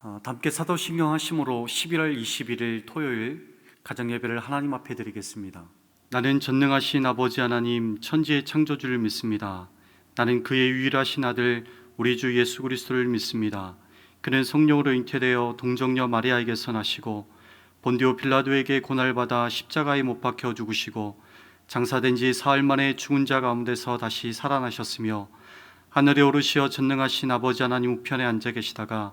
어, 함께 사도신경 하심으로 11월 21일 토요일 가정 예배를 하나님 앞에 드리겠습니다. 나는 전능하신 아버지 하나님 천지의 창조주를 믿습니다. 나는 그의 유일하신 아들 우리 주 예수 그리스도를 믿습니다. 그는 성령으로 잉태되어 동정녀 마리아에게서 나시고 본디오 빌라도에게 고날받아 십자가에 못 박혀 죽으시고 장사된 지 사흘 만에 죽은 자 가운데서 다시 살아나셨으며 하늘에 오르시어 전능하신 아버지 하나님 우편에 앉아 계시다가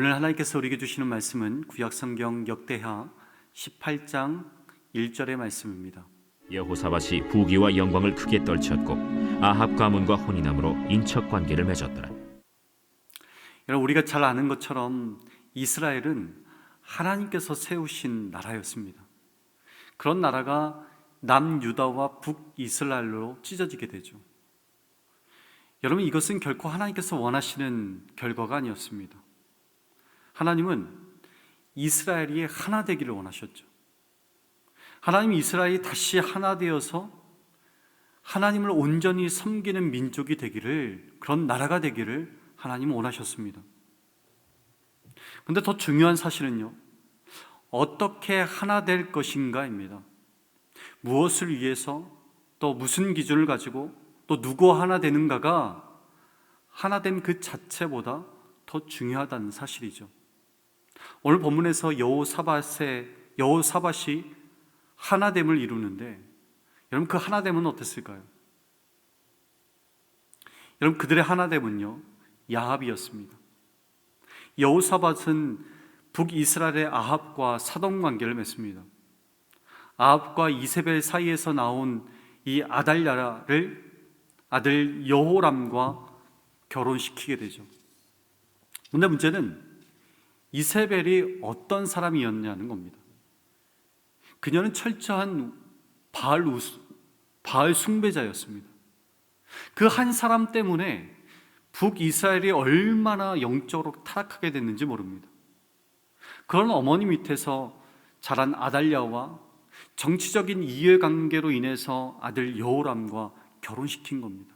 오늘 하나님께서 우리에게 주시는 말씀은 구약성경 역대하 18장 1절의 말씀입니다. 여호사밧이 부귀와 영광을 크게 떨쳤고 아합 가문과 혼인함으로 인척 관계를 맺었더라. 여러분 우리가 잘 아는 것처럼 이스라엘은 하나님께서 세우신 나라였습니다. 그런 나라가 남유다와 북이스라엘로 찢어지게 되죠. 여러분 이것은 결코 하나님께서 원하시는 결과가 아니었습니다. 하나님은 이스라엘이 하나 되기를 원하셨죠. 하나님 이스라엘이 다시 하나 되어서 하나님을 온전히 섬기는 민족이 되기를 그런 나라가 되기를 하나님은 원하셨습니다. 근데 더 중요한 사실은요. 어떻게 하나 될 것인가입니다. 무엇을 위해서 또 무슨 기준을 가지고 또 누구 하나 되는가가 하나 된 그 자체보다 더 중요하다는 사실이죠. 오늘 본문에서 여호사밧의 여호사밧이 하나됨을 이루는데 여러분 그 하나됨은 어땠을까요? 여러분 그들의 하나됨은요 야합이었습니다. 여호사밧은 북이스라엘의 아합과 사돈 관계를 맺습니다. 아합과 이세벨 사이에서 나온 이 아달랴를 아들 여호람과 결혼시키게 되죠. 근데 문제는 이세벨이 어떤 사람이었냐는 겁니다. 그녀는 철저한 바알 우스, 바알 숭배자였습니다. 그 한 사람 때문에 북이스라엘이 얼마나 영적으로 타락하게 됐는지 모릅니다. 그런 어머니 밑에서 자란 아달랴와 정치적인 이해관계로 인해서 아들 여호람과 결혼시킨 겁니다.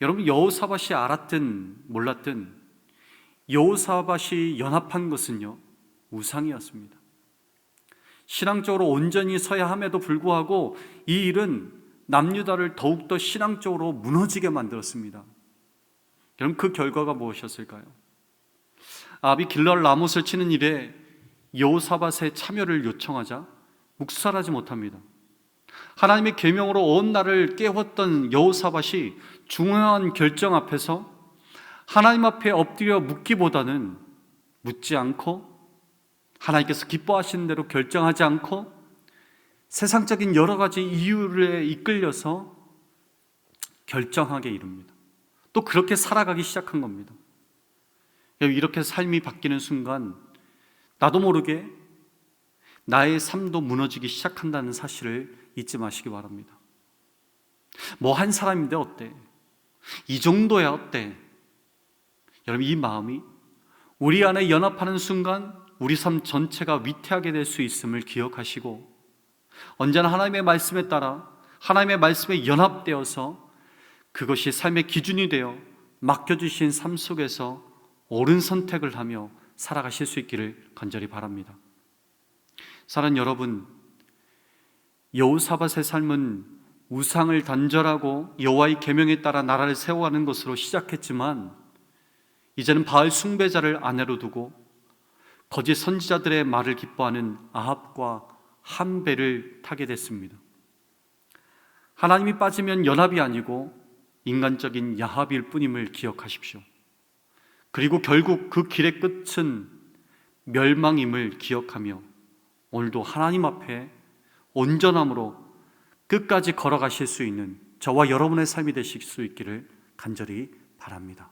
여러분 여호사밧이 알았든 몰랐든 여호사밧이 연합한 것은요 우상이었습니다. 신앙적으로 온전히 서야 함에도 불구하고 이 일은 남유다를 더욱더 신앙적으로 무너지게 만들었습니다. 여러분 그 결과가 무엇이었을까요? 아비 길랄 라못을 치는 일에 여호사밧의 참여를 요청하자 묵살하지 못합니다. 하나님의 계명으로 온 나라를 깨웠던 여호사밧이 중요한 결정 앞에서 하나님 앞에 엎드려 묻기보다는 묻지 않고 하나님께서 기뻐하시는 대로 결정하지 않고 세상적인 여러 가지 이유에 이끌려서 결정하게 이릅니다. 또 그렇게 살아가기 시작한 겁니다. 이렇게 삶이 바뀌는 순간 나도 모르게 나의 삶도 무너지기 시작한다는 사실을 잊지 마시기 바랍니다. 뭐 한 사람인데 어때? 이 정도야 어때? 여러분 이 마음이 우리 안에 연합하는 순간 우리 삶 전체가 위태하게 될 수 있음을 기억하시고 언제나 하나님의 말씀에 따라 하나님의 말씀에 연합되어서 그것이 삶의 기준이 되어 맡겨주신 삶 속에서 옳은 선택을 하며 살아가실 수 있기를 간절히 바랍니다. 사랑 여러분, 여호사밧의 삶은 우상을 단절하고 여호와의 계명에 따라 나라를 세워가는 것으로 시작했지만 이제는 바알 숭배자를 아내로 두고 거짓 선지자들의 말을 기뻐하는 아합과 한 배를 타게 됐습니다. 하나님이 빠지면 연합이 아니고 인간적인 야합일 뿐임을 기억하십시오. 그리고 결국 그 길의 끝은 멸망임을 기억하며 오늘도 하나님 앞에 온전함으로 끝까지 걸어가실 수 있는 저와 여러분의 삶이 되실 수 있기를 간절히 바랍니다.